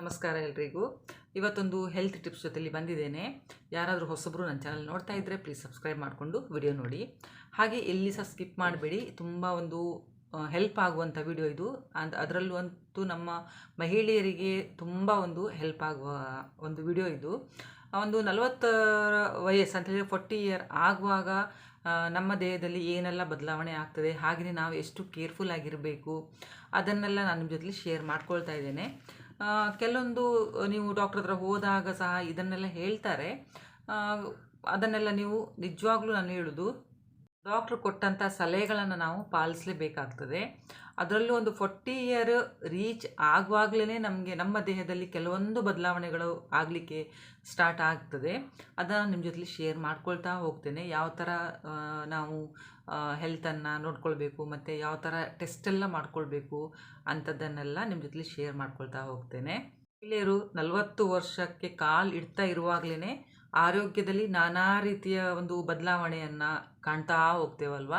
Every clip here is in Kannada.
ನಮಸ್ಕಾರ ಎಲ್ರಿಗೂ. ಇವತ್ತೊಂದು ಹೆಲ್ತ್ ಟಿಪ್ಸ್ ಜೊತೆಲಿ ಬಂದಿದ್ದೇನೆ. ಯಾರಾದರೂ ಹೊಸಬ್ರು ನನ್ನ ಚಾನಲ್ ನೋಡ್ತಾ ಇದ್ದರೆ ಪ್ಲೀಸ್ ಸಬ್ಸ್ಕ್ರೈಬ್ ಮಾಡಿಕೊಂಡು ವಿಡಿಯೋ ನೋಡಿ. ಹಾಗೆ ಎಲ್ಲಿ ಸಹ ಸ್ಕಿಪ್ ಮಾಡಬೇಡಿ. ತುಂಬ ಒಂದು ಹೆಲ್ಪ್ ಆಗುವಂಥ ವಿಡಿಯೋ ಇದು. ಅಂದ್, ಅದರಲ್ಲೂ ಅಂತೂ ನಮ್ಮ ಮಹಿಳೆಯರಿಗೆ ತುಂಬ ಒಂದು ಹೆಲ್ಪ್ ಆಗುವ ಒಂದು ವಿಡಿಯೋ ಇದು. ಒಂದು ನಲವತ್ತರ ವಯಸ್ಸು ಅಂತ ಹೇಳಿದ್ರೆ ಫೋರ್ಟಿ ಇಯರ್ ಆಗುವಾಗ ನಮ್ಮ ದೇಹದಲ್ಲಿ ಏನೆಲ್ಲ ಬದಲಾವಣೆ ಆಗ್ತದೆ ಹಾಗೆಯೇ ನಾವು ಎಷ್ಟು ಕೇರ್ಫುಲ್ ಆಗಿರಬೇಕು, ಅದನ್ನೆಲ್ಲ ನಾನು ನಿಮ್ಮ ಜೊತೆಲಿ ಶೇರ್ ಮಾಡ್ಕೊಳ್ತಾ ಇದ್ದೇನೆ. ಕೆಲವೊಂದು ನೀವು ಡಾಕ್ಟರ್ ಹತ್ರ ಹೋದಾಗ ಸಹ ಇದನ್ನೆಲ್ಲ ಹೇಳ್ತಾರೆ. ಅದನ್ನೆಲ್ಲ ನೀವು ನಿಜವಾಗ್ಲೂ ನಾನು ಹೇಳೋದು ಡಾಕ್ಟ್ರ್ ಕೊಟ್ಟಂಥ ಸಲಹೆಗಳನ್ನು ನಾವು ಪಾಲಿಸಲೇಬೇಕಾಗ್ತದೆ. ಅದರಲ್ಲೂ ಒಂದು ಫೋರ್ಟಿ ಇಯರ್ ರೀಚ್ ಆಗುವಾಗಲೇ ನಮಗೆ, ನಮ್ಮ ದೇಹದಲ್ಲಿ ಕೆಲವೊಂದು ಬದಲಾವಣೆಗಳು ಆಗಲಿಕ್ಕೆ ಸ್ಟಾರ್ಟ್ ಆಗ್ತದೆ. ಅದನ್ನು ನಿಮ್ಮ ಜೊತೆಲಿ ಶೇರ್ ಮಾಡ್ಕೊಳ್ತಾ ಹೋಗ್ತೇನೆ. ಯಾವ ಥರ ನಾವು ಹೆಲ್ತನ್ನು ನೋಡ್ಕೊಳ್ಬೇಕು, ಮತ್ತು ಯಾವ ಥರ ಟೆಸ್ಟೆಲ್ಲ ಮಾಡ್ಕೊಳ್ಬೇಕು ಅಂಥದ್ದನ್ನೆಲ್ಲ ನಿಮ್ಮ ಜೊತೆಲಿ ಶೇರ್ ಮಾಡ್ಕೊಳ್ತಾ ಹೋಗ್ತೇನೆ. ಮಹಿಳೆಯರು ನಲವತ್ತು ವರ್ಷಕ್ಕೆ ಕಾಲು ಇಡ್ತಾ ಇರುವಾಗಲೇ ಆರೋಗ್ಯದಲ್ಲಿ ನಾನಾ ರೀತಿಯ ಒಂದು ಬದಲಾವಣೆಯನ್ನು ಕಾಣ್ತಾ ಹೋಗ್ತೇವಲ್ವ?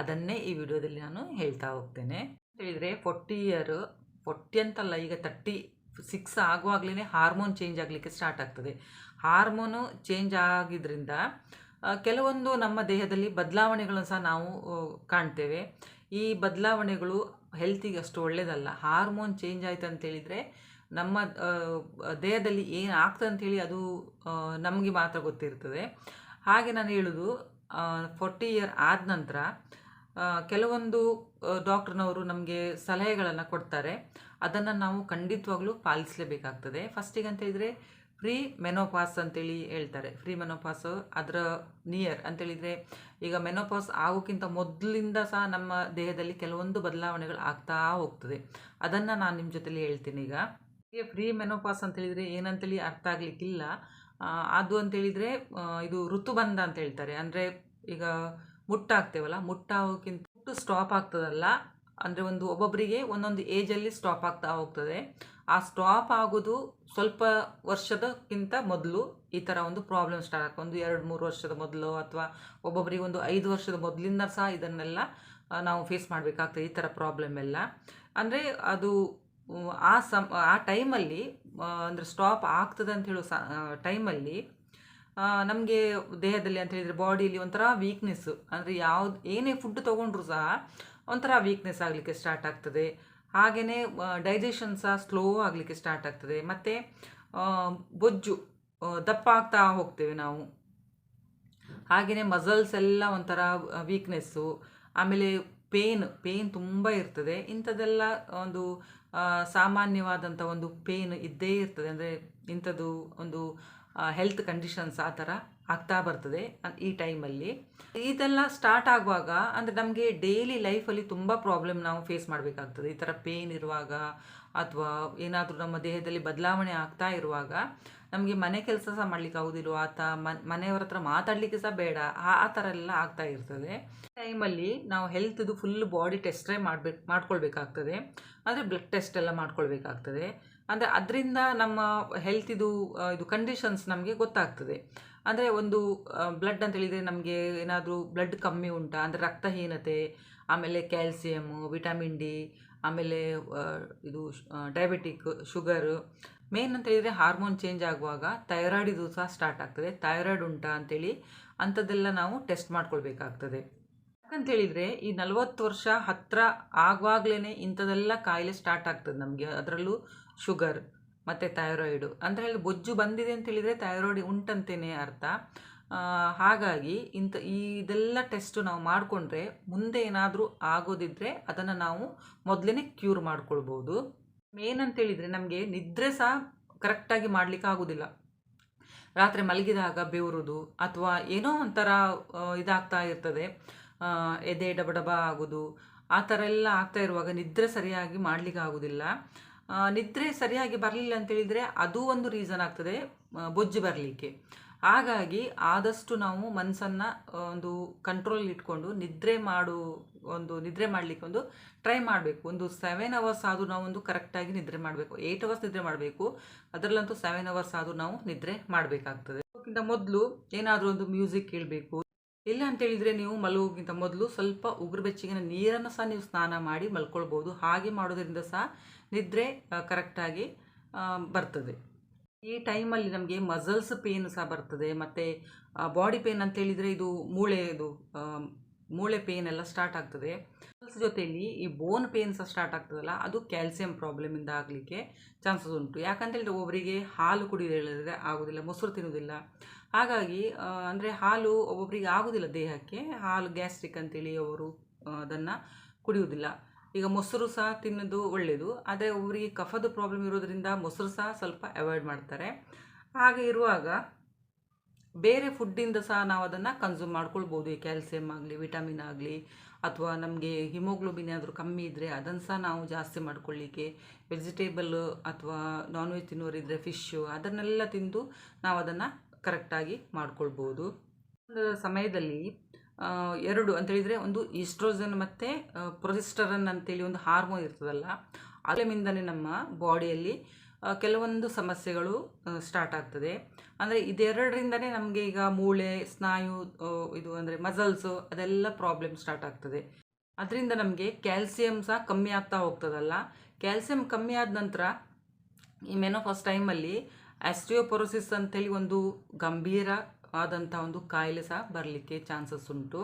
ಅದನ್ನೇ ಈ ವಿಡಿಯೋದಲ್ಲಿ ನಾನು ಹೇಳ್ತಾ ಹೋಗ್ತೇನೆ. ಹೇಳಿದರೆ ಫೋರ್ಟಿ ಇಯರ್ ಫೋರ್ಟಿ ಅಂತಲ್ಲ, ಈಗ ತರ್ಟಿ ಸಿಕ್ಸ್ ಆಗುವಾಗಲೇ ಹಾರ್ಮೋನ್ ಚೇಂಜ್ ಆಗಲಿಕ್ಕೆ ಸ್ಟಾರ್ಟ್ ಆಗ್ತದೆ. ಹಾರ್ಮೋನು ಚೇಂಜ್ ಆಗಿದ್ದರಿಂದ ಕೆಲವೊಂದು ನಮ್ಮ ದೇಹದಲ್ಲಿ ಬದಲಾವಣೆಗಳನ್ನು ಸಹ ನಾವು ಕಾಣ್ತೇವೆ. ಈ ಬದಲಾವಣೆಗಳು ಹೆಲ್ತಿಗೆ ಅಷ್ಟು ಒಳ್ಳೆಯದಲ್ಲ ಹಾರ್ಮೋನ್ ಚೇಂಜ್ ಆಯಿತು ಅಂತೇಳಿದರೆ ನಮ್ಮ ದೇಹದಲ್ಲಿ ಏನು ಆಗ್ತದೆ ಅಂತೇಳಿ ಅದು ನಮಗೆ ಮಾತ್ರ ಗೊತ್ತಿರ್ತದೆ. ಹಾಗೆ ನಾನು ಹೇಳೋದು ಫೋರ್ಟಿ ಇಯರ್ ಆದ ನಂತರ ಕೆಲವೊಂದು ಡಾಕ್ಟ್ರನವರು ನಮಗೆ ಸಲಹೆಗಳನ್ನು ಕೊಡ್ತಾರೆ. ಅದನ್ನು ನಾವು ಖಂಡಿತವಾಗ್ಲೂ ಪಾಲಿಸಲೇಬೇಕಾಗ್ತದೆ. ಫಸ್ಟಿಗೆ ಅಂತ ಹೇಳಿದರೆ ಫ್ರೀ ಮೆನೋಪಾಸ್ ಅಂತೇಳಿ ಹೇಳ್ತಾರೆ. ಫ್ರೀ ಮೆನೋಪಾಸ್ ಅದರ ನಿಯರ್ ಅಂತೇಳಿದರೆ ಈಗ ಮೆನೋಪಾಸ್ ಆಗೋಕ್ಕಿಂತ ಮೊದಲಿಂದ ಸಹ ನಮ್ಮ ದೇಹದಲ್ಲಿ ಕೆಲವೊಂದು ಬದಲಾವಣೆಗಳು ಆಗ್ತಾ ಹೋಗ್ತದೆ. ಅದನ್ನು ನಾನು ನಿಮ್ಮ ಜೊತೆಲಿ ಹೇಳ್ತೀನಿ ಈಗ. ಈಗ ಫ್ರೀ ಮೆನೋಪಾಸ್ ಅಂತೇಳಿದರೆ ಏನಂತೇಳಿ ಅರ್ಥ ಆಗಲಿಕ್ಕಿಲ್ಲ. ಅದು ಅಂತೇಳಿದರೆ ಇದು ಋತುಬಂಧ ಅಂತ ಹೇಳ್ತಾರೆ. ಅಂದರೆ ಈಗ ಮುಟ್ಟಾಗ್ತೇವಲ್ಲ, ಮುಟ್ಟಾಗೋಕ್ಕಿಂತ ಮುಟ್ಟು ಸ್ಟಾಪ್ ಆಗ್ತದಲ್ಲ. ಅಂದರೆ ಒಂದು ಒಬ್ಬೊಬ್ಬರಿಗೆ ಒಂದೊಂದು ಏಜಲ್ಲಿ ಸ್ಟಾಪ್ ಆಗ್ತಾ ಹೋಗ್ತದೆ. ಆ ಸ್ಟಾಪ್ ಆಗೋದು ಸ್ವಲ್ಪ ವರ್ಷದಕ್ಕಿಂತ ಮೊದಲು ಈ ಥರ ಒಂದು ಪ್ರಾಬ್ಲಮ್ ಸ್ಟಾರ್ಟ್ ಒಂದು ಎರಡು ಮೂರು ವರ್ಷದ ಮೊದಲು ಅಥವಾ ಒಬ್ಬೊಬ್ಬರಿಗೆ ಒಂದು ಐದು ವರ್ಷದ ಮೊದಲಿಂದ ಸಹ ಇದನ್ನೆಲ್ಲ ನಾವು ಫೇಸ್ ಮಾಡಬೇಕಾಗ್ತದೆ ಈ ಥರ ಪ್ರಾಬ್ಲಮ್ ಎಲ್ಲ. ಅಂದರೆ ಅದು, ಆ ಸಮ, ಆ ಟೈಮಲ್ಲಿ ಅಂದರೆ ಸ್ಟಾಪ್ ಆಗ್ತದೆ ಅಂತ ಹೇಳೋ ಸ ಟೈಮಲ್ಲಿ ನಮಗೆ ದೇಹದಲ್ಲಿ ಅಂತ ಹೇಳಿದರೆ ಬಾಡಿಯಲ್ಲಿ ಒಂಥರ ವೀಕ್ನೆಸ್ಸು ಅಂದರೆ ಯಾವ್ದು, ಏನೇ ಫುಡ್ ತೊಗೊಂಡ್ರು ಸಹ ಒಂಥರ ವೀಕ್ನೆಸ್ ಆಗಲಿಕ್ಕೆ ಸ್ಟಾರ್ಟ್ ಆಗ್ತದೆ. ಹಾಗೆಯೇ ಡೈಜೆಷನ್ ಸಹ ಸ್ಲೋ ಆಗಲಿಕ್ಕೆ ಸ್ಟಾರ್ಟ್ ಆಗ್ತದೆ. ಮತ್ತು ಬೊಜ್ಜು ದಪ್ಪ ಆಗ್ತಾ ಹೋಗ್ತೇವೆ ನಾವು. ಹಾಗೆಯೇ ಮಸಲ್ಸ್ ಎಲ್ಲ ಒಂಥರ ವೀಕ್ನೆಸ್ಸು ಆಮೇಲೆ ಪೇನ್ ಪೇನ್ ತುಂಬ ಇರ್ತದೆ. ಇಂಥದ್ದೆಲ್ಲ ಒಂದು ಸಾಮಾನ್ಯವಾದಂಥ ಒಂದು ಪೇನ್ ಇದ್ದೇ ಇರ್ತದೆ. ಅಂದರೆ ಇಂಥದ್ದು ಒಂದು ಹೆಲ್ತ್ ಕಂಡೀಷನ್ಸ್ ಆ ಥರ ಆಗ್ತಾ ಬರ್ತದೆ ಈ ಟೈಮಲ್ಲಿ. ಇದೆಲ್ಲ ಸ್ಟಾರ್ಟ್ ಆಗುವಾಗ, ಅಂದರೆ ನಮಗೆ ಡೈಲಿ ಲೈಫಲ್ಲಿ ತುಂಬ ಪ್ರಾಬ್ಲಮ್ ನಾವು ಫೇಸ್ ಮಾಡಬೇಕಾಗ್ತದೆ. ಈ ಥರ ಪೇನ್ ಇರುವಾಗ ಅಥವಾ ಏನಾದರೂ ನಮ್ಮ ದೇಹದಲ್ಲಿ ಬದಲಾವಣೆ ಆಗ್ತಾ ಇರುವಾಗ ನಮಗೆ ಮನೆ ಕೆಲಸ ಸಹ ಮಾಡ್ಲಿಕ್ಕೆ ಆಗೋದಿಲ್ವ? ಆತ ಮನ್ ಮನೆಯವರ ಹತ್ರ ಮಾತಾಡಲಿಕ್ಕೆ ಸಹ ಬೇಡ. ಆ ಆ ಥರ ಎಲ್ಲ ಆಗ್ತಾ ಇರ್ತದೆ. ಟೈಮಲ್ಲಿ ನಾವು ಹೆಲ್ತ್ದು ಫುಲ್ ಬಾಡಿ ಟೆಸ್ಟೇ ಮಾಡ್ಬೇಕು ಮಾಡ್ಕೊಳ್ಬೇಕಾಗ್ತದೆ. ಅಂದರೆ ಬ್ಲಡ್ ಟೆಸ್ಟ್ ಎಲ್ಲ ಮಾಡ್ಕೊಳ್ಬೇಕಾಗ್ತದೆ. ಅಂದರೆ ಅದರಿಂದ ನಮ್ಮ ಹೆಲ್ತಿದು ಇದು ಕಂಡೀಷನ್ಸ್ ನಮಗೆ ಗೊತ್ತಾಗ್ತದೆ. ಅಂದರೆ ಒಂದು ಬ್ಲಡ್ ಅಂತ ಹೇಳಿದರೆ ನಮಗೆ ಏನಾದರೂ ಬ್ಲಡ್ ಕಮ್ಮಿ ಉಂಟಾ, ಅಂದರೆ ರಕ್ತಹೀನತೆ, ಆಮೇಲೆ ಕ್ಯಾಲ್ಸಿಯಮ್ಮು ವಿಟಮಿನ್ ಡಿ ಆಮೇಲೆ ಇದು ಡಯಾಬಿಟಿಕ್ ಶುಗರು ಮೇನ್ ಅಂತ ಹೇಳಿದರೆ ಹಾರ್ಮೋನ್ ಚೇಂಜ್ ಆಗುವಾಗ ಥೈರಾಯ್ಡ್ ಇದು ಸಹ ಸ್ಟಾರ್ಟ್ ಆಗ್ತದೆ. ಥೈರಾಯ್ಡ್ ಉಂಟಾ ಅಂತೇಳಿ ಅಂಥದ್ದೆಲ್ಲ ನಾವು ಟೆಸ್ಟ್ ಮಾಡ್ಕೊಳ್ಬೇಕಾಗ್ತದೆ. ಯಾಕಂತೇಳಿದರೆ ಈ ನಲವತ್ತು ವರ್ಷ ಹತ್ತಿರ ಆಗುವಾಗಲೇ ಇಂಥದ್ದೆಲ್ಲ ಕಾಯಿಲೆ ಸ್ಟಾರ್ಟ್ ಆಗ್ತದೆ ನಮಗೆ. ಅದರಲ್ಲೂ ಶುಗರ್ ಮತ್ತು ಥೈರಾಯ್ಡು ಅಂತ ಹೇಳಿ ಬೊಜ್ಜು ಬಂದಿದೆ ಅಂತ ಹೇಳಿದರೆ ಥೈರಾಯ್ಡ್ ಉಂಟಂತೇನೆ ಅರ್ಥ. ಹಾಗಾಗಿ ಇಂಥ ಈ ಇದೆಲ್ಲ ಟೆಸ್ಟು ನಾವು ಮಾಡಿಕೊಂಡ್ರೆ ಮುಂದೆ ಏನಾದರೂ ಆಗೋದಿದ್ದರೆ ಅದನ್ನು ನಾವು ಮೊದಲೇ ಕ್ಯೂರ್ ಮಾಡ್ಕೊಳ್ಬೋದು. ಮೇನ್ ಅಂತೇಳಿದರೆ ನಮಗೆ ನಿದ್ರೆ ಸಹ ಕರೆಕ್ಟಾಗಿ ಮಾಡಲಿಕ್ಕೆ ಆಗೋದಿಲ್ಲ. ರಾತ್ರಿ ಮಲಗಿದಾಗ ಬೆವರುದು ಅಥವಾ ಏನೋ ಒಂಥರ ಇದಾಗ್ತಾ ಇರ್ತದೆ. ಎದೆ ಡಬ ಡಬ ಆಗೋದು. ಆ ಥರ ಎಲ್ಲ ಆಗ್ತಾ ಇರುವಾಗ ನಿದ್ರೆ ಸರಿಯಾಗಿ ಮಾಡಲಿಕ್ಕೆ ಆಗೋದಿಲ್ಲ. ನಿದ್ರೆ ಸರಿಯಾಗಿ ಬರಲಿಲ್ಲ ಅಂತೇಳಿದರೆ ಅದು ಒಂದು ರೀಸನ್ ಆಗ್ತದೆ ಬೊಜ್ಜು ಬರಲಿಕ್ಕೆ. ಹಾಗಾಗಿ ಆದಷ್ಟು ನಾವು ಮನಸ್ಸನ್ನು ಒಂದು ಕಂಟ್ರೋಲ್ ಇಟ್ಕೊಂಡು ನಿದ್ರೆ ಮಾಡು, ಒಂದು ನಿದ್ರೆ ಮಾಡಲಿಕ್ಕೆ ಒಂದು ಟ್ರೈ ಮಾಡಬೇಕು. ಒಂದು ಸೆವೆನ್ ಅವರ್ಸ್ ಆದರೂ ನಾವು ಒಂದು ಕರೆಕ್ಟಾಗಿ ನಿದ್ರೆ ಮಾಡಬೇಕು. ಏಯ್ಟ್ ಅವರ್ಸ್ ನಿದ್ರೆ ಮಾಡಬೇಕು. ಅದರಲ್ಲಂತೂ ಸೆವೆನ್ ಅವರ್ಸ್ ಆದರೂ ನಾವು ನಿದ್ರೆ ಮಾಡಬೇಕಾಗ್ತದೆ. ಅದಕ್ಕಿಂತ ಮೊದಲು ಏನಾದರೂ ಒಂದು ಮ್ಯೂಸಿಕ್ ಕೇಳಬೇಕು. ಇಲ್ಲ ಅಂತೇಳಿದರೆ ನೀವು ಮಲಗೋಕ್ಕಿಂತ ಮೊದಲು ಸ್ವಲ್ಪ ಉಗುರು ಬೆಚ್ಚಗಿನ ನೀರನ್ನು ಸಹ ನೀವು ಸ್ನಾನ ಮಾಡಿ ಮಲ್ಕೊಳ್ಬೋದು. ಹಾಗೆ ಮಾಡೋದ್ರಿಂದ ಸಹ ನಿದ್ರೆ ಕರೆಕ್ಟಾಗಿ ಬರ್ತದೆ. ಈ ಟೈಮಲ್ಲಿ ನಮಗೆ ಮಸಲ್ಸ್ ಪೇನ್ ಸಹ ಬರ್ತದೆ. ಮತ್ತು ಬಾಡಿ ಪೇನ್ ಅಂತ ಹೇಳಿದರೆ ಇದು ಮೂಳೆದು ಮೂಳೆ ಪೇನ್ ಎಲ್ಲ ಸ್ಟಾರ್ಟ್ ಆಗ್ತದೆ. ಮಸಲ್ಸ್ ಜೊತೆಯಲ್ಲಿ ಈ ಬೋನ್ ಪೇನ್ ಸಹ ಸ್ಟಾರ್ಟ್ ಆಗ್ತದಲ್ಲ, ಅದು ಕ್ಯಾಲ್ಸಿಯಂ ಪ್ರಾಬ್ಲಮಿಂದ ಆಗಲಿಕ್ಕೆ ಚಾನ್ಸಸ್ ಉಂಟು. ಯಾಕಂತ ಹೇಳಿದ್ರೆ ಒಬ್ಬರಿಗೆ ಹಾಲು ಕುಡಿಯೋದಿಲ್ಲದ್ರೆ ಆಗೋದಿಲ್ಲ, ಮೊಸರು ತಿನ್ನೋದಿಲ್ಲ. ಹಾಗಾಗಿ ಅಂದರೆ ಹಾಲು ಒಬ್ಬೊಬ್ಬರಿಗೆ ಆಗೋದಿಲ್ಲ ದೇಹಕ್ಕೆ, ಹಾಲು ಗ್ಯಾಸ್ಟ್ರಿಕ್ ಅಂತೇಳಿ ಅವರು ಅದನ್ನು ಕುಡಿಯುವುದಿಲ್ಲ. ಈಗ ಮೊಸರು ಸಹ ತಿನ್ನೋದು ಒಳ್ಳೆಯದು ಆದರೆ ಒಬ್ಬರಿಗೆ ಕಫದ ಪ್ರಾಬ್ಲಮ್ ಇರೋದ್ರಿಂದ ಮೊಸರು ಸಹ ಸ್ವಲ್ಪ ಅವಾಯ್ಡ್ ಮಾಡ್ತಾರೆ. ಹಾಗೆ ಇರುವಾಗ ಬೇರೆ ಫುಡ್ಡಿಂದ ಸಹ ನಾವು ಅದನ್ನು ಕನ್ಸ್ಯೂಮ್ ಮಾಡ್ಕೊಳ್ಬೋದು. ಈ ಕ್ಯಾಲ್ಸಿಯಂ ಆಗಲಿ ವಿಟಮಿನ್ ಆಗಲಿ, ಅಥವಾ ನಮಗೆ ಹಿಮೋಗ್ಲೋಬಿನ್ ಏನಾದರೂ ಕಮ್ಮಿ ಇದ್ದರೆ ಅದನ್ನು ಸಹ ನಾವು ಜಾಸ್ತಿ ಮಾಡ್ಕೊಳ್ಳಿಕ್ಕೆ ವೆಜಿಟೇಬಲ್ ಅಥವಾ ನಾನ್ ವೆಜ್ ತಿನ್ನೋರಿದ್ದರೆ ಫಿಶ್ಶು ಅದನ್ನೆಲ್ಲ ತಿಂದು ನಾವು ಅದನ್ನು ಕರೆಕ್ಟಾಗಿ ಮಾಡ್ಕೊಳ್ಬೋದು. ಸಮಯದಲ್ಲಿ ಎರಡು ಅಂತ ಹೇಳಿದರೆ ಒಂದು ಈಸ್ಟ್ರೋಜನ್ ಮತ್ತು ಪ್ರೊಜೆಸ್ಟರನ್ ಅಂತೇಳಿ ಒಂದು ಹಾರ್ಮೋನ್ ಇರ್ತದಲ್ಲ ಅದರಿಂದನೇ ನಮ್ಮ ಬಾಡಿಯಲ್ಲಿ ಕೆಲವೊಂದು ಸಮಸ್ಯೆಗಳು ಸ್ಟಾರ್ಟ್ ಆಗ್ತದೆ. ಅಂದರೆ ಇದೆರಡರಿಂದನೇ ನಮಗೆ ಈಗ ಮೂಳೆ, ಸ್ನಾಯು ಇದು ಅಂದರೆ ಮಸಲ್ಸು ಅದೆಲ್ಲ ಪ್ರಾಬ್ಲಮ್ ಸ್ಟಾರ್ಟ್ ಆಗ್ತದೆ. ಅದರಿಂದ ನಮಗೆ ಕ್ಯಾಲ್ಸಿಯಂ ಸಹ ಕಮ್ಮಿ ಆಗ್ತಾ ಹೋಗ್ತದಲ್ಲ. ಕ್ಯಾಲ್ಸಿಯಂ ಕಮ್ಮಿ ಆದ ನಂತರ ಈ ಮೆನೋಫಾಸ್ ಟೈಮಲ್ಲಿ ಆಸ್ಟಿಯೋಪೊರೋಸಿಸ್ ಅಂತೇಳಿ ಒಂದು ಗಂಭೀರ ಆದಂಥ ಒಂದು ಕಾಯಿಲೆ ಸಹ ಬರಲಿಕ್ಕೆ ಚಾನ್ಸಸ್ ಉಂಟು.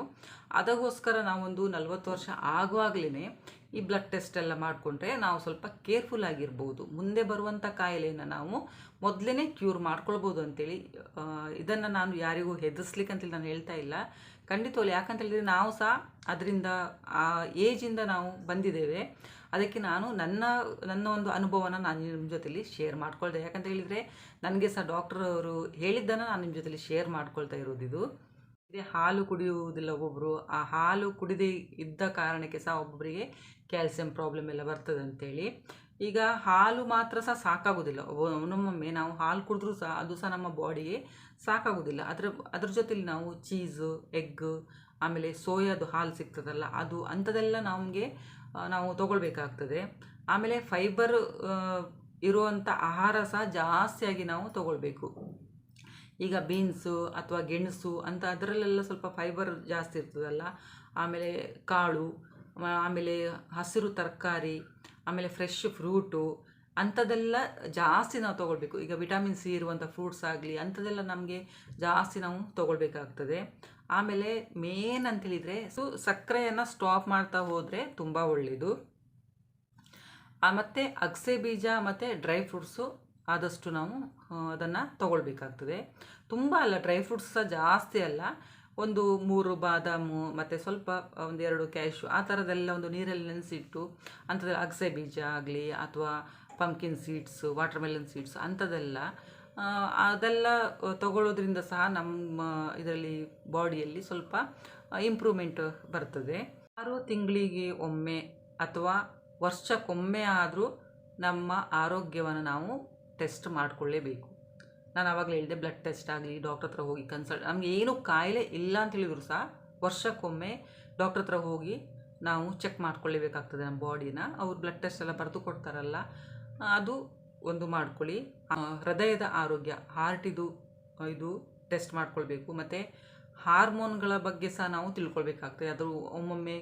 ಅದಕ್ಕೋಸ್ಕರ ನಾವೊಂದು ನಲವತ್ತು ವರ್ಷ ಆಗುವಾಗಲೇ ಈ ಬ್ಲಡ್ ಟೆಸ್ಟ್ ಎಲ್ಲ ಮಾಡಿಕೊಂಡ್ರೆ ನಾವು ಸ್ವಲ್ಪ ಕೇರ್ಫುಲ್ ಆಗಿರ್ಬೋದು. ಮುಂದೆ ಬರುವಂಥ ಕಾಯಿಲೆಯನ್ನು ನಾವು ಮೊದಲೇ ಕ್ಯೂರ್ ಮಾಡ್ಕೊಳ್ಬೋದು ಅಂತೇಳಿ ಇದನ್ನು ನಾನು ಯಾರಿಗೂ ಹೆದರ್ಸ್ಲಿಕ್ಕೆ ಅಂತೇಳಿ ನಾನು ಹೇಳ್ತಾ ಇಲ್ಲ. ಖಂಡಿತವಲ್ಲ ಯಾಕಂತ ಹೇಳಿದರೆ ನಾವು ಸಹ ಅದರಿಂದ, ಆ ಏಜಿಂದ ನಾವು ಬಂದಿದ್ದೇವೆ. ಅದಕ್ಕೆ ನಾನು ನನ್ನ ನನ್ನ ಒಂದು ಅನುಭವನ ನಾನು ನಿಮ್ಮ ಜೊತೆಲಿ ಶೇರ್ ಮಾಡ್ಕೊಳ್ದೆ. ಯಾಕಂತ ಹೇಳಿದರೆ, ನನಗೆ ಸಹ ಡಾಕ್ಟರ್ ಅವರು ಹೇಳಿದ್ದನ್ನು ನಾನು ನಿಮ್ಮ ಜೊತೆಲಿ ಶೇರ್ ಮಾಡ್ಕೊಳ್ತಾ ಇರೋದು ಇದು, ಹಾಲು ಕುಡಿಯುವುದಿಲ್ಲ ಒಬ್ಬೊಬ್ಬರು ಆ ಹಾಲು ಕುಡಿದೇ ಇದ್ದ ಕಾರಣಕ್ಕೆ ಸಹ ಒಬ್ಬೊಬ್ಬರಿಗೆ ಕ್ಯಾಲ್ಸಿಯಂ ಪ್ರಾಬ್ಲಮ್ ಎಲ್ಲ ಬರ್ತದೆ ಅಂತೇಳಿ. ಈಗ ಹಾಲು ಮಾತ್ರ ಸಹ ಸಾಕಾಗೋದಿಲ್ಲ ಒಮ್ಮೊಮ್ಮೆ ನಾವು ಹಾಲು ಕುಡಿದ್ರೂ ಸಹ ಅದು ಸಹ ನಮ್ಮ ಬಾಡಿಗೆ ಸಾಕಾಗೋದಿಲ್ಲ ಅದರ, ಅದ್ರ ಜೊತೆಲಿ ನಾವು ಚೀಸು, ಎಗ್, ಆಮೇಲೆ ಸೋಯಾದು ಹಾಲು ಸಿಗ್ತದಲ್ಲ, ಅದು ಅಂಥದ್ದೆಲ್ಲ ನಮಗೆ ನಾವು ತಗೊಳ್ಬೇಕಾಗ್ತದೆ. ಆಮೇಲೆ ಫೈಬರ್ ಇರುವಂಥ ಆಹಾರ ಸಹ ಜಾಸ್ತಿಯಾಗಿ ನಾವು ತಗೊಳ್ಬೇಕು. ಈಗ ಬೀನ್ಸು ಅಥವಾ ಗೆಣಸು ಅಂತ ಅದರಲ್ಲೆಲ್ಲ ಸ್ವಲ್ಪ ಫೈಬರ್ ಜಾಸ್ತಿ ಇರ್ತದಲ್ಲ. ಆಮೇಲೆ ಕಾಳು, ಆಮೇಲೆ ಹಸಿರು ತರಕಾರಿ, ಆಮೇಲೆ ಫ್ರೆಶ್ ಫ್ರೂಟು ಅಂಥದ್ದೆಲ್ಲ ಜಾಸ್ತಿ ನಾವು ತೊಗೊಳ್ಬೇಕು. ಈಗ ವಿಟಮಿನ್ ಸಿ ಇರುವಂಥ ಫ್ರೂಟ್ಸ್ ಆಗಲಿ ಅಂಥದ್ದೆಲ್ಲ ನಮಗೆ ಜಾಸ್ತಿ ನಾವು ತೊಗೊಳ್ಬೇಕಾಗ್ತದೆ. ಆಮೇಲೆ ಮೇನ್ ಅಂತ ಹೇಳಿದರೆ ಸೊ ಸಕ್ಕರೆಯನ್ನು ಸ್ಟಾಪ್ ಮಾಡ್ತಾ ಹೋದರೆ ತುಂಬ ಒಳ್ಳೆಯದು ಮತ್ತು ಅಗಸೆ ಬೀಜ ಮತ್ತು ಡ್ರೈ ಫ್ರೂಟ್ಸು ಆದಷ್ಟು ನಾವು ಅದನ್ನು ತಗೊಳ್ಬೇಕಾಗ್ತದೆ. ತುಂಬ ಅಲ್ಲ ಡ್ರೈ ಫ್ರೂಟ್ಸ್ ಸಹ ಜಾಸ್ತಿ ಅಲ್ಲ. ಒಂದು ಮೂರು ಬಾದಾಮು, ಮತ್ತು ಸ್ವಲ್ಪ ಒಂದೆರಡು ಕ್ಯಾಶು ಆ ಥರದೆಲ್ಲ ಒಂದು ನೀರಲ್ಲಿ ನೆನೆಸಿಟ್ಟು, ಅಂಥದ್ದು ಅಗಸೆ ಬೀಜ ಆಗಲಿ ಅಥವಾ pumpkin seeds watermelon seeds ಅಂಥದ್ದೆಲ್ಲ ಅದೆಲ್ಲ ತಗೊಳ್ಳೋದ್ರಿಂದ ಸಹ ನಮ್ಮ ಇದರಲ್ಲಿ ಬಾಡಿಯಲ್ಲಿ ಸ್ವಲ್ಪ ಇಂಪ್ರೂವ್ಮೆಂಟ್ ಬರ್ತದೆ. ಆರು ತಿಂಗಳಿಗೆ ಒಮ್ಮೆ ಅಥವಾ ವರ್ಷಕ್ಕೊಮ್ಮೆ ಆದರೂ ನಮ್ಮ ಆರೋಗ್ಯವನ್ನು ನಾವು ಟೆಸ್ಟ್ ಮಾಡಿಕೊಳ್ಳೇಬೇಕು. ನಾನು ಆವಾಗಲೇ ಹೇಳಿದೆ ಬ್ಲಡ್ ಟೆಸ್ಟ್ ಆಗಲಿ, ಡಾಕ್ಟರ್ ಹತ್ರ ಹೋಗಿ ಕನ್ಸಲ್ಟ್, ನಮಗೆ ಏನು ಕಾಯಿಲೆ ಇಲ್ಲ ಅಂತ ಹೇಳಿದ್ರು ಸಹ ವರ್ಷಕ್ಕೊಮ್ಮೆ ಡಾಕ್ಟರ್ ಹತ್ರ ಹೋಗಿ ನಾವು ಚೆಕ್ ಮಾಡ್ಕೊಳ್ಳೇಬೇಕಾಗ್ತದೆ ನಮ್ಮ ಬಾಡಿನ. ಅವ್ರು ಬ್ಲಡ್ ಟೆಸ್ಟ್ ಎಲ್ಲ ಬರೆದು ಕೊಡ್ತಾರಲ್ಲ, ಅದು ಒಂದು ಮಾಡ್ಕೊಳ್ಳಿ. ಹೃದಯದ ಆರೋಗ್ಯ, ಹಾರ್ಟಿದು ಇದು ಟೆಸ್ಟ್ ಮಾಡ್ಕೊಳ್ಬೇಕು. ಮತ್ತು ಹಾರ್ಮೋನ್ಗಳ ಬಗ್ಗೆ ಸಹ ನಾವು ತಿಳ್ಕೊಳ್ಬೇಕಾಗ್ತದೆ. ಅದು ಒಮ್ಮೊಮ್ಮೆ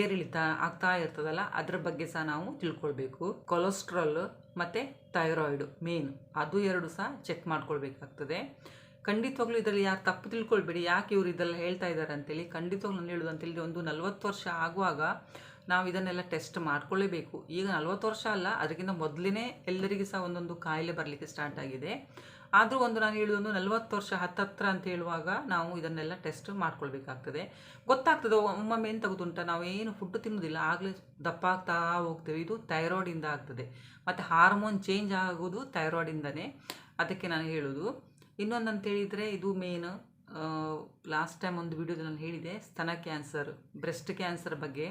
ಏರಿಳಿತ ಆಗ್ತಾ ಇರ್ತದಲ್ಲ, ಅದ್ರ ಬಗ್ಗೆ ಸಹ ನಾವು ತಿಳ್ಕೊಳ್ಬೇಕು. ಕೊಲೆಸ್ಟ್ರಾಲ್ ಮತ್ತು ಥೈರಾಯ್ಡು ಮೇನ್ ಅದು ಎರಡು ಸಹ ಚೆಕ್ ಮಾಡ್ಕೊಳ್ಬೇಕಾಗ್ತದೆ. ಖಂಡಿತವಾಗ್ಲೂ ಇದರಲ್ಲಿ ಯಾರು ತಪ್ಪು ತಿಳ್ಕೊಳ್ಬೇಡಿ, ಯಾಕೆ ಇವರು ಇದೆಲ್ಲ ಹೇಳ್ತಾ ಇದ್ದಾರೆ ಅಂತೇಳಿ ಖಂಡಿತವಾಗ್ಲೂ ನಾನು ಹೇಳೋದು ಅಂತೇಳಿ ಒಂದು ನಲ್ವತ್ತು ವರ್ಷ ಆಗುವಾಗ ನಾವು ಇದನ್ನೆಲ್ಲ ಟೆಸ್ಟ್ ಮಾಡ್ಕೊಳ್ಳೇಬೇಕು. ಈಗ ನಲ್ವತ್ತು ವರ್ಷ ಅಲ್ಲ, ಅದಕ್ಕಿಂತ ಮೊದಲೇ ಎಲ್ಲರಿಗೂ ಸಹ ಒಂದೊಂದು ಕಾಯಿಲೆ ಬರಲಿಕ್ಕೆ ಸ್ಟಾರ್ಟ್ ಆಗಿದೆ. ಆದರೂ ಒಂದು ನಾನು ಹೇಳೋದು ನಲ್ವತ್ತು ವರ್ಷ ಹತ್ತತ್ರ ಅಂತ ಹೇಳುವಾಗ ನಾವು ಇದನ್ನೆಲ್ಲ ಟೆಸ್ಟ್ ಮಾಡ್ಕೊಳ್ಬೇಕಾಗ್ತದೆ. ಗೊತ್ತಾಗ್ತದೆ, ಒಮ್ಮೊಮ್ಮೆ ಏನು ತೆಗೆದುಂಟ? ನಾವು ಏನು ಫುಡ್ ತಿನ್ನೋದಿಲ್ಲ. ಆಗಲೇ ದಪ್ಪ ಆಗ್ತಾ ಹೋಗ್ತೇವೆ. ಇದು ಥೈರಾಯ್ಡಿಂದ ಆಗ್ತದೆ. ಮತ್ತು ಹಾರ್ಮೋನ್ ಚೇಂಜ್ ಆಗೋದು ಥೈರಾಯ್ಡಿಂದನೇ ಅದಕ್ಕೆ ನಾನು ಹೇಳೋದು. ಇನ್ನೊಂದು ಅಂತ ಹೇಳಿದರೆ, ಇದು ಮೇನ್ ಲಾಸ್ಟ್ ಟೈಮ್ ಒಂದು ವಿಡಿಯೋದಲ್ಲಿ ನಾನು ಹೇಳಿದೆ, ಸ್ತನ ಕ್ಯಾನ್ಸರ್ ಬ್ರೆಸ್ಟ್ ಕ್ಯಾನ್ಸರ್ ಬಗ್ಗೆ.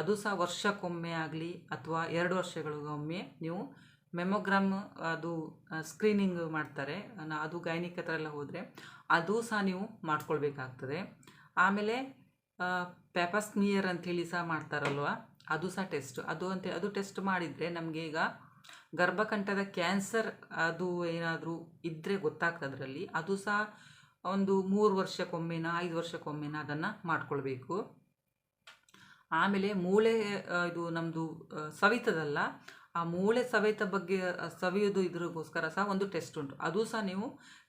ಅದು ಸಹ ವರ್ಷಕ್ಕೊಮ್ಮೆ ಆಗಲಿ ಅಥವಾ ಎರಡು ವರ್ಷಗಳಿಗೊಮ್ಮೆ ನೀವು ಮೆಮೊಗ್ರಾಮ್, ಅದು ಸ್ಕ್ರೀನಿಂಗ್ ಮಾಡ್ತಾರೆ. ಅದು ಗೈನಿಕ್ ಹತ್ರ ಎಲ್ಲ ಹೋದರೆ ಅದು ಸಹ ನೀವು ಮಾಡ್ಕೊಳ್ಬೇಕಾಗ್ತದೆ. ಆಮೇಲೆ ಪ್ಯಾಪಸ್ಮಿಯರ್ ಅಂಥೇಳಿ ಸಹ ಮಾಡ್ತಾರಲ್ವ, ಅದು ಸಹ ಟೆಸ್ಟ್. ಅದು ಅಂತ ಅದು ಟೆಸ್ಟ್ ಮಾಡಿದರೆ ನಮಗೆ ಈಗ ಗರ್ಭಕಂಠದ ಕ್ಯಾನ್ಸರ್ ಅದು ಏನಾದರೂ ಇದ್ದರೆ ಗೊತ್ತಾಗ್ತದ್ರಲ್ಲಿ, ಅದು ಸಹ ಒಂದು ಮೂರು ವರ್ಷಕ್ಕೊಮ್ಮೆನ, ಐದು ವರ್ಷಕ್ಕೊಮ್ಮೆನ ಅದನ್ನು ಮಾಡ್ಕೊಳ್ಬೇಕು. ಆಮೇಲೆ ಮೂಳೆ ಇದು ನಮ್ಮದು ಸವಿತದಲ್ಲ, ಆ ಮೂಳೆ ಸವೆತ ಬಗ್ಗೆ ಸವಿಯೋದು ಇದ್ರಿಗೋಸ್ಕರ ಸಹ ಒಂದು ಟೆಸ್ಟ್ ಉಂಟು. ಅದು ಸಹ ನೀವು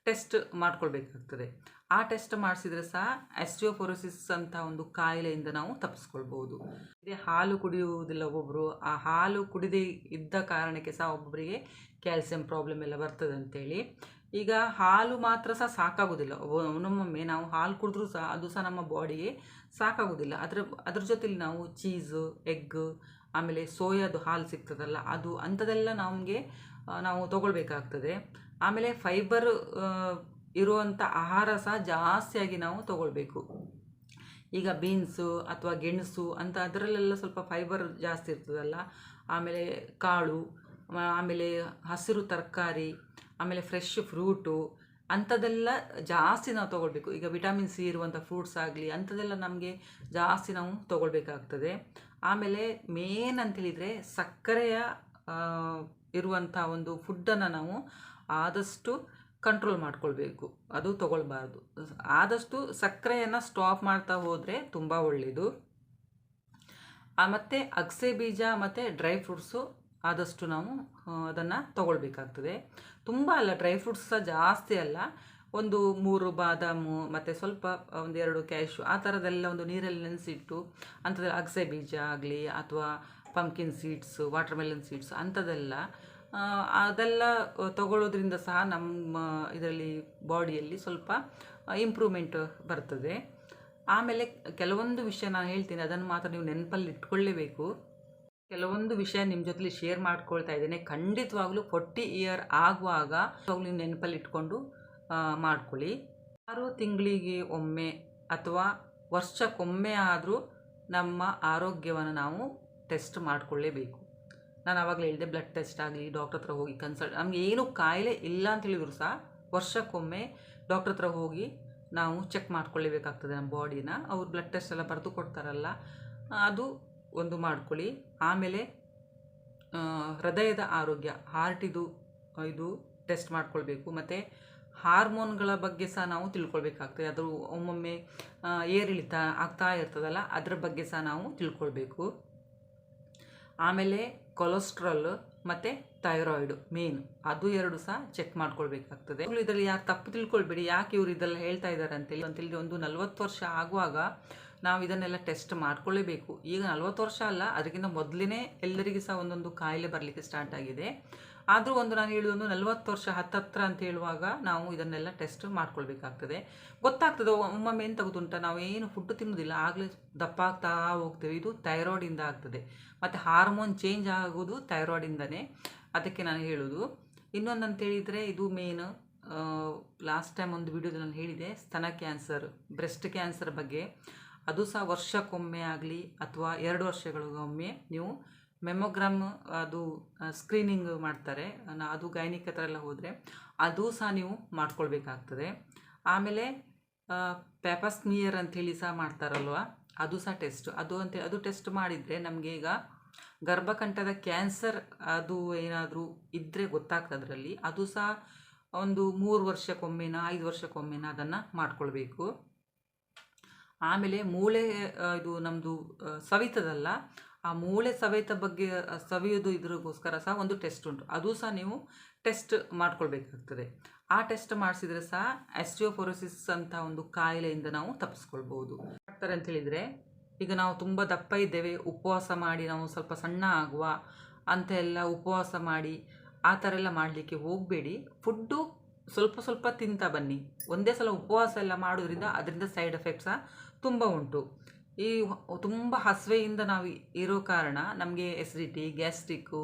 ಟೆಸ್ಟ್ ಮಾಡ್ಕೊಳ್ಬೇಕಾಗ್ತದೆ. ಆ ಟೆಸ್ಟ್ ಮಾಡಿಸಿದ್ರೆ ಸಹ ಆಸ್ಟಿಯೋಪೊರೋಸಿಸ್ ಅಂತ ಒಂದು ಕಾಯಿಲೆಯಿಂದ ನಾವು ತಪ್ಪಿಸ್ಕೊಳ್ಬೋದು ಇದೇ ಹಾಲು ಕುಡಿಯುವುದಿಲ್ಲ ಒಬ್ಬೊಬ್ಬರು ಆ ಹಾಲು ಕುಡಿದೇ ಇದ್ದ ಕಾರಣಕ್ಕೆ ಸಹ ಒಬ್ಬೊಬ್ಬರಿಗೆ ಕ್ಯಾಲ್ಸಿಯಂ ಪ್ರಾಬ್ಲಮ್ ಎಲ್ಲ ಬರ್ತದೆ ಅಂತೇಳಿ. ಈಗ ಹಾಲು ಮಾತ್ರ ಸಹ ಸಾಕಾಗೋದಿಲ್ಲ. ಒಮ್ಮೊಮ್ಮೆ ನಾವು ಹಾಲು ಕುಡಿದ್ರೂ ಸಹ ಅದು ಸಹ ನಮ್ಮ ಬಾಡಿಗೆ ಸಾಕಾಗೋದಿಲ್ಲ. ಅದರ, ಅದ್ರ ಜೊತೆಲಿ ನಾವು ಚೀಸು ಎಗ್ ಆಮೇಲೆ ಸೋಯಾದು ಹಾಲು ಸಿಗ್ತದಲ್ಲ, ಅದು ಅಂಥದೆಲ್ಲ ನಮಗೆ ನಾವು ತಗೊಳ್ಬೇಕಾಗ್ತದೆ. ಆಮೇಲೆ ಫೈಬರ್ ಇರುವಂಥ ಆಹಾರ ಸಹ ಜಾಸ್ತಿಯಾಗಿ ನಾವು ತಗೊಳ್ಬೇಕು. ಈಗ ಬೀನ್ಸು ಅಥವಾ ಗೆಣಸು ಅಂತ ಅದರಲ್ಲೆಲ್ಲ ಸ್ವಲ್ಪ ಫೈಬರ್ ಜಾಸ್ತಿ ಇರ್ತದಲ್ಲ. ಆಮೇಲೆ ಕಾಳು ಆಮೇಲೆ ಹಸಿರು ತರಕಾರಿ ಆಮೇಲೆ ಫ್ರೆಶ್ ಫ್ರೂಟು ಅಂಥದ್ದೆಲ್ಲ ಜಾಸ್ತಿ ನಾವು ತೊಗೊಳ್ಬೇಕು. ಈಗ ವಿಟಮಿನ್ ಸಿ ಇರುವಂಥ ಫ್ರೂಟ್ಸ್ ಆಗಲಿ, ಅಂಥದ್ದೆಲ್ಲ ನಮಗೆ ಜಾಸ್ತಿ ನಾವು ತೊಗೊಳ್ಬೇಕಾಗ್ತದೆ. ಆಮೇಲೆ ಮೇನ್ ಅಂತೇಳಿದರೆ ಸಕ್ಕರೆಯ ಇರುವಂಥ ಒಂದು ಫುಡ್ಡನ್ನು ನಾವು ಆದಷ್ಟು ಕಂಟ್ರೋಲ್ ಮಾಡ್ಕೊಳ್ಬೇಕು. ಅದು ತೊಗೊಳ್ಬಾರ್ದು. ಆದಷ್ಟು ಸಕ್ಕರೆಯನ್ನು ಸ್ಟಾಪ್ ಮಾಡ್ತಾ ಹೋದರೆ ತುಂಬ ಒಳ್ಳೆಯದು ಮತ್ತು ಅಗಸೆ ಬೀಜ ಮತ್ತು ಡ್ರೈ ಫ್ರೂಟ್ಸು ಆದಷ್ಟು ನಾವು ಅದನ್ನು ತಗೊಳ್ಬೇಕಾಗ್ತದೆ. ತುಂಬ ಅಲ್ಲ ಡ್ರೈ ಫ್ರೂಟ್ಸ್ ಸಹ ಜಾಸ್ತಿ ಅಲ್ಲ. ಒಂದು ಮೂರು ಬಾದಾಮು, ಮತ್ತು ಸ್ವಲ್ಪ ಒಂದು ಎರಡು ಕ್ಯಾಶು ಆ ಥರದೆಲ್ಲ ಒಂದು ನೀರಲ್ಲಿ ನೆನೆಸಿಟ್ಟು ಅಂಥದ್ದು ಅಗಸೆ ಬೀಜ ಆಗಲಿ ಅಥವಾ pumpkin seeds watermelon seeds ಅಂಥದ್ದೆಲ್ಲ ಅದೆಲ್ಲ ತಗೊಳ್ಳೋದ್ರಿಂದ ಸಹ ನಮ್ಮ ಇದರಲ್ಲಿ ಬಾಡಿಯಲ್ಲಿ ಸ್ವಲ್ಪ ಇಂಪ್ರೂವ್ಮೆಂಟ್ ಬರ್ತದೆ. ಆಮೇಲೆ ಕೆಲವೊಂದು ವಿಷಯ ನಾನು ಹೇಳ್ತೀನಿ, ಅದನ್ನು ಮಾತ್ರ ನೀವು ನೆನಪಲ್ಲಿ ಇಟ್ಕೊಳ್ಳೇಬೇಕು. ಕೆಲವೊಂದು ವಿಷಯ ನಿಮ್ಮ ಜೊತೆಲಿ ಶೇರ್ ಮಾಡ್ಕೊಳ್ತಾ ಇದ್ದೇನೆ. ಖಂಡಿತವಾಗ್ಲೂ ಫೋರ್ಟಿ ಇಯರ್ ಆಗುವಾಗ ನೀವು ನೆನಪಲ್ಲಿ ಇಟ್ಕೊಂಡು ಮಾಡ್ಕೊಳ್ಳಿ. ಆರು ತಿಂಗಳಿಗೆ ಒಮ್ಮೆ ಅಥವಾ ವರ್ಷಕ್ಕೊಮ್ಮೆ ಆದರೂ ನಮ್ಮ ಆರೋಗ್ಯವನ್ನು ನಾವು ಟೆಸ್ಟ್ ಮಾಡಿಕೊಳ್ಳೇಬೇಕು. ನಾನು ಆವಾಗಲೇ ಹೇಳಿದೆ ಬ್ಲಡ್ ಟೆಸ್ಟ್ ಆಗಲಿ ಡಾಕ್ಟರ್ ಹತ್ರ ಹೋಗಿ ಕನ್ಸಲ್ಟ್ ನಮಗೆ ಏನು ಕಾಯಿಲೆ ಇಲ್ಲ ಅಂತ ಹೇಳಿದ್ರು ಸಹ ವರ್ಷಕ್ಕೊಮ್ಮೆ ಡಾಕ್ಟರ್ ಹತ್ರ ಹೋಗಿ ನಾವು ಚೆಕ್ ಮಾಡ್ಕೊಳ್ಳೇಬೇಕಾಗ್ತದೆ ನಮ್ಮ ಬಾಡಿನ ಅವ್ರು ಬ್ಲಡ್ ಟೆಸ್ಟ್ ಎಲ್ಲ ಬರೆದು ಕೊಡ್ತಾರಲ್ಲ, ಅದು ಒಂದು ಮಾಡ್ಕೊಳ್ಳಿ. ಆಮೇಲೆ ಹೃದಯದ ಆರೋಗ್ಯ, ಹಾರ್ಟಿದು ಇದು ಟೆಸ್ಟ್ ಮಾಡ್ಕೊಳ್ಬೇಕು. ಮತ್ತು ಹಾರ್ಮೋನ್ಗಳ ಬಗ್ಗೆ ಸಹ ನಾವು ತಿಳ್ಕೊಳ್ಬೇಕಾಗ್ತದೆ. ಅದು ಒಮ್ಮೊಮ್ಮೆ ಏರಿಳಿತ ಆಗ್ತಾ ಇರ್ತದಲ್ಲ, ಅದರ ಬಗ್ಗೆ ಸಹ ನಾವು ತಿಳ್ಕೊಳ್ಬೇಕು. ಆಮೇಲೆ ಕೊಲೆಸ್ಟ್ರಾಲ್ ಮತ್ತು ಥೈರಾಯ್ಡು ಮೇನ್, ಅದು ಎರಡು ಸಹ ಚೆಕ್ ಮಾಡ್ಕೊಳ್ಬೇಕಾಗ್ತದೆ. ಇದರಲ್ಲಿ ಯಾರು ತಪ್ಪು ತಿಳ್ಕೊಳ್ಬೇಡಿ, ಯಾಕೆ ಇವರು ಇದೆಲ್ಲ ಹೇಳ್ತಾ ಇದ್ದಾರೆ ಅಂತೇಳಿ. ಅಂತೇಳಿ ಒಂದು ನಲ್ವತ್ತು ವರ್ಷ ಆಗುವಾಗ ನಾವು ಇದನ್ನೆಲ್ಲ ಟೆಸ್ಟ್ ಮಾಡ್ಕೊಳ್ಳೇಬೇಕು. ಈಗ ನಲ್ವತ್ತು ವರ್ಷ ಅಲ್ಲ, ಅದಕ್ಕಿಂತ ಮೊದಲೇ ಎಲ್ಲರಿಗೂ ಸಹ ಒಂದೊಂದು ಕಾಯಿಲೆ ಬರಲಿಕ್ಕೆ ಸ್ಟಾರ್ಟ್ ಆಗಿದೆ. ಆದರೂ ಒಂದು ನಾನು ಹೇಳೋದು ನಲ್ವತ್ತು ವರ್ಷ ಹತ್ತತ್ರ ಅಂತ ಹೇಳುವಾಗ ನಾವು ಇದನ್ನೆಲ್ಲ ಟೆಸ್ಟ್ ಮಾಡ್ಕೊಳ್ಬೇಕಾಗ್ತದೆ. ಗೊತ್ತಾಗ್ತದೆ, ಒಮ್ಮೊಮ್ಮೆ ಏನು ತೆಗೆದುಂಟ? ನಾವು ಏನು ಫುಡ್ ತಿನ್ನೋದಿಲ್ಲ. ಆಗಲೇ ದಪ್ಪ ಆಗ್ತಾ ಹೋಗ್ತೇವೆ. ಇದು ಥೈರಾಯ್ಡಿಂದ ಆಗ್ತದೆ. ಮತ್ತು ಹಾರ್ಮೋನ್ ಚೇಂಜ್ ಆಗೋದು ಥೈರಾಯ್ಡಿಂದನೇ ಅದಕ್ಕೆ ನಾನು ಹೇಳೋದು. ಇನ್ನೊಂದು ಅಂತ ಹೇಳಿದರೆ, ಇದು ಮೇನ್ ಲಾಸ್ಟ್ ಟೈಮ್ ಒಂದು ವಿಡಿಯೋದಲ್ಲಿ ನಾನು ಹೇಳಿದೆ, ಸ್ತನ ಕ್ಯಾನ್ಸರ್ ಬ್ರೆಸ್ಟ್ ಕ್ಯಾನ್ಸರ್ ಬಗ್ಗೆ. ಅದು ಸಹ ವರ್ಷಕ್ಕೊಮ್ಮೆ ಆಗಲಿ ಅಥವಾ ಎರಡು ವರ್ಷಗಳಿಗೊಮ್ಮೆ ನೀವು ಮೆಮೊಗ್ರಾಮ್ ಅದು ಸ್ಕ್ರೀನಿಂಗ್ ಮಾಡ್ತಾರೆ. ಅದು ಗೈನಿಕ್ ಹತ್ರ ಎಲ್ಲ ಹೋದರೆ ಅದು ಸಹ ನೀವು ಮಾಡ್ಕೊಳ್ಬೇಕಾಗ್ತದೆ. ಆಮೇಲೆ ಪ್ಯಾಪಸ್ಮಿಯರ್ ಅಂಥೇಳಿ ಸಹ ಮಾಡ್ತಾರಲ್ವ, ಅದು ಸಹ ಟೆಸ್ಟ್ ಅದು ಅಂತ, ಅದು ಟೆಸ್ಟ್ ಮಾಡಿದರೆ ನಮಗೆ ಈಗ ಗರ್ಭಕಂಠದ ಕ್ಯಾನ್ಸರ್ ಅದು ಏನಾದರೂ ಇದ್ದರೆ ಗೊತ್ತಾಗ್ತದ್ರಲ್ಲಿ, ಅದು ಸಹ ಒಂದು ಮೂರು ವರ್ಷಕ್ಕೊಮ್ಮೆನ, ಐದು ವರ್ಷಕ್ಕೊಮ್ಮೆನ ಅದನ್ನು ಮಾಡ್ಕೊಳ್ಬೇಕು. ಆಮೇಲೆ ಮೂಳೆ ಇದು ನಮ್ಮದು ಸವಿತದಲ್ಲ, ಆ ಮೂಳೆ ಸವೆತ ಬಗ್ಗೆ ಸವಿಯೋದು ಇದ್ರಿಗೋಸ್ಕರ ಸಹ ಒಂದು ಟೆಸ್ಟ್ ಉಂಟು. ಅದು ಸಹ ನೀವು ಟೆಸ್ಟ್ ಮಾಡ್ಕೊಳ್ಬೇಕಾಗ್ತದೆ. ಆ ಟೆಸ್ಟ್ ಮಾಡಿಸಿದ್ರೆ ಸಹ ಎಸ್ಟಿಯೋಫೊರೋಸಿಸ್ ಅಂತ ಒಂದು ಕಾಯಿಲೆಯಿಂದ ನಾವು ತಪ್ಪಿಸ್ಕೊಳ್ಬೋದು ಮಾಡ್ತಾರೆ ಅಂತ ಹೇಳಿದರೆ, ಈಗ ನಾವು ತುಂಬ ದಪ್ಪ ಇದ್ದೇವೆ, ಉಪವಾಸ ಮಾಡಿ ನಾವು ಸ್ವಲ್ಪ ಸಣ್ಣ ಆಗುವ ಅಂತ ಎಲ್ಲ ಉಪವಾಸ ಮಾಡಿ ಆ ಥರ ಎಲ್ಲ ಮಾಡಲಿಕ್ಕೆ ಹೋಗಬೇಡಿ. ಫುಡ್ಡು ಸ್ವಲ್ಪ ಸ್ವಲ್ಪ ತಿಂತಾ ಬನ್ನಿ. ಒಂದೇ ಸಲ ಉಪವಾಸ ಎಲ್ಲ ಮಾಡೋದ್ರಿಂದ ಅದರಿಂದ ಸೈಡ್ ಎಫೆಕ್ಟ್ಸ್ ತುಂಬ ಉಂಟು. ಈ ತುಂಬ ಹಸಿವೆಯಿಂದ ನಾವು ಇರೋ ಕಾರಣ ನಮಗೆ ಎಸಿಡಿಟಿ ಗ್ಯಾಸ್ಟ್ರಿಕ್ಕು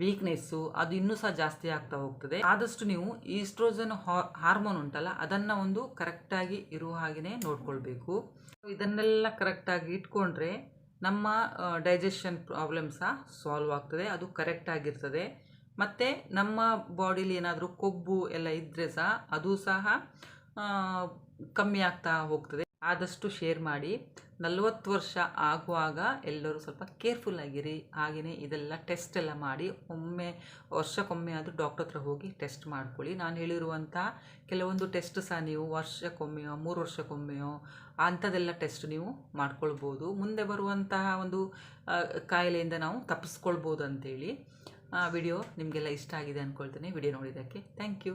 ವೀಕ್ನೆಸ್ಸು ಅದು ಇನ್ನೂ ಸಹ ಜಾಸ್ತಿ ಆಗ್ತಾ ಹೋಗ್ತದೆ. ಆದಷ್ಟು ನೀವು ಈಸ್ಟ್ರೋಜನ್ ಹಾರ್ಮೋನ್ ಉಂಟಲ್ಲ, ಅದನ್ನು ಒಂದು ಕರೆಕ್ಟಾಗಿ ಇರುವ ಹಾಗೆಯೇ ನೋಡ್ಕೊಳ್ಬೇಕು. ಇದನ್ನೆಲ್ಲ ಕರೆಕ್ಟಾಗಿ ಇಟ್ಕೊಂಡ್ರೆ ನಮ್ಮ ಡೈಜೆಷನ್ ಪ್ರಾಬ್ಲಮ್ ಸಹ ಸಾಲ್ವ್ ಆಗ್ತದೆ. ಅದು ಕರೆಕ್ಟಾಗಿರ್ತದೆ ಮತ್ತು ನಮ್ಮ ಬಾಡಿಲಿ ಏನಾದರೂ ಕೊಬ್ಬು ಎಲ್ಲ ಇದ್ದರೆ ಸಹ ಅದು ಸಹ ಕಮ್ಮಿ ಆಗ್ತಾ ಹೋಗ್ತದೆ. ಆದಷ್ಟು ಶೇರ್ ಮಾಡಿ. ನಲವತ್ತು ವರ್ಷ ಆಗುವಾಗ ಎಲ್ಲರೂ ಸ್ವಲ್ಪ ಕೇರ್ಫುಲ್ ಆಗಿರಿ. ಹಾಗೆಯೇ ಇದೆಲ್ಲ ಟೆಸ್ಟ್ ಎಲ್ಲ ಮಾಡಿ. ಒಮ್ಮೆ, ವರ್ಷಕ್ಕೊಮ್ಮೆ ಆದರೂ ಡಾಕ್ಟರ್ ಹತ್ರ ಹೋಗಿ ಟೆಸ್ಟ್ ಮಾಡ್ಕೊಳ್ಳಿ. ನಾನು ಹೇಳಿರುವಂಥ ಕೆಲವೊಂದು ಟೆಸ್ಟ್ ಸಹ ನೀವು ವರ್ಷಕ್ಕೊಮ್ಮೆಯೋ, ಮೂರು ವರ್ಷಕ್ಕೊಮ್ಮೆಯೋ ಅಂಥದ್ದೆಲ್ಲ ಟೆಸ್ಟ್ ನೀವು ಮಾಡ್ಕೊಳ್ಬೋದು. ಮುಂದೆ ಬರುವಂತಹ ಒಂದು ಕಾಯಿಲೆಯಿಂದ ನಾವು ತಪ್ಪಿಸ್ಕೊಳ್ಬೋದು ಅಂತೇಳಿ. ವಿಡಿಯೋ ನಿಮಗೆಲ್ಲ ಇಷ್ಟ ಆಗಿದೆ ಅಂದ್ಕೊಳ್ತೀನಿ ವಿಡಿಯೋ ನೋಡಿದ್ದಕ್ಕೆ. Thank you